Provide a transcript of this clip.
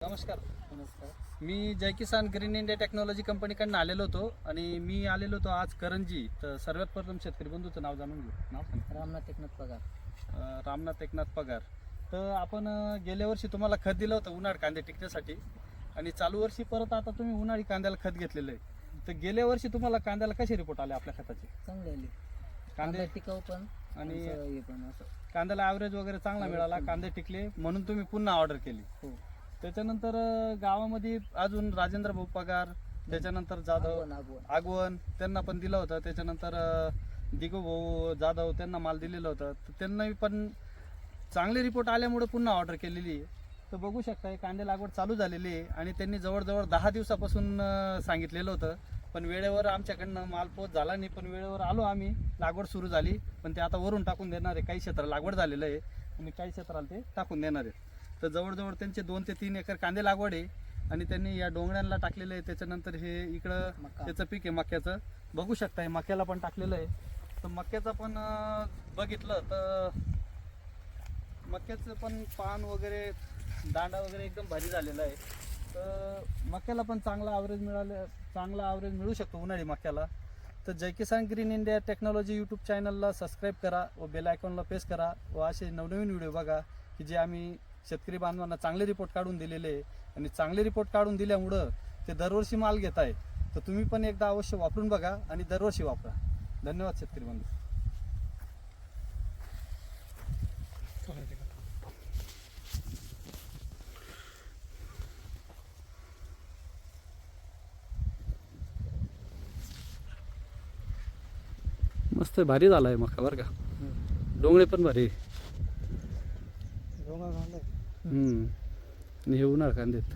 नमस्कार. नमस्कार मी Jay Kisan green India technology कंपनीकडनं आलेलो होतो आणि मी आलेलो होतो आज करंजी. तर सर्वात प्रथम शेतकरी बंधूचं नाव जाणून घेऊ. नाव सांग. रामनाथ एकनाथ पगार. रामनाथ एकनाथ पगार. तर आपण गेल्या वर्षी तुम्हाला खत दिलं होतं उन्हाळ कांदे टिकण्यासाठी. आणि चालू वर्षी परत आता तुम्ही उन्हाळी कांद्याला खत घेतलेलं आहे. तर गेल्या वर्षी तुम्हाला कांद्याला कसे रिपोर्ट आले आपल्या खताचे? चांगली आली. कांदे टिकाऊ पण आणि हे कांद्याला ॲव्हरेज वगैरे चांगला मिळाला. कांदे टिकले म्हणून तुम्ही पुन्हा ऑर्डर केली. हो. त्याच्यानंतर अं, गावामध्ये अजून राजेंद्र भाऊ पगार त्याच्यानंतर जाधव आगवण आगवण. आगवण त्यांना पण दिलं होतं. त्याच्यानंतर अं, दिगू भाऊ जाधव त्यांना माल दिलेलं होतं. तर त्यांनाही पण चांगले रिपोर्ट आल्यामुळे पुन्हा ऑर्डर केलेली आहे. तर बघू शकता हे कांदे लागवड चालू झालेली आहे आणि त्यांनी जवळजवळ दहा दिवसापासून अं, सांगितलेलं होतं. पण वेळेवर आमच्याकडनं माल पोच झाला नाही. पण वेळेवर आलो आम्ही. लागवड सुरू झाली. पण ते आता वरून टाकून देणार आहे. काही क्षेत्र लागवड झालेलं आहे. आणि काही क्षेत्राला ते टाकून देणार आहे. तर जवळजवळ त्यांचे दोन ते तीन एकर कांदे लागवड आहे. आणि त्यांनी या डोंगऱ्यांना टाकलेलं आहे. त्याच्यानंतर हे इकडं. त्याचं पीक आहे मक्याचं. बघू शकता हे मक्याला पण टाकलेलं आहे. तर मक्याचं पण बघितलं तर मक्याचं पण पान वगैरे दांडा वगैरे एकदम भारी झालेला आहे. तर मक्याला पण चांगला ॲव्हरेज मिळालं चांगला ॲव्हरेज मिळू शकतो उन्हाळी मक्याला. तर Jay Kisan green India technology YouTube चॅनलला सबस्क्राईब करा व बेल आयकॉनला प्रेस करा व असे नवनवीन व्हिडिओ बघा की जे आम्ही शेतकरी बांधवांना चांगले रिपोर्ट काढून दिलेले आहे. आणि चांगले रिपोर्ट काढून दिल्यामुळं ते दरवर्षी माल घेत आहे तर तुम्ही पण एकदा अवश्य वापरून बघा आणि दरवर्षी वापरा. धन्यवाद शेतकरी बंधू मस्त भारी झाला आहे मका बरं का. डोंगळे पण भारी हम्म. हे उन्हाळ कांदेत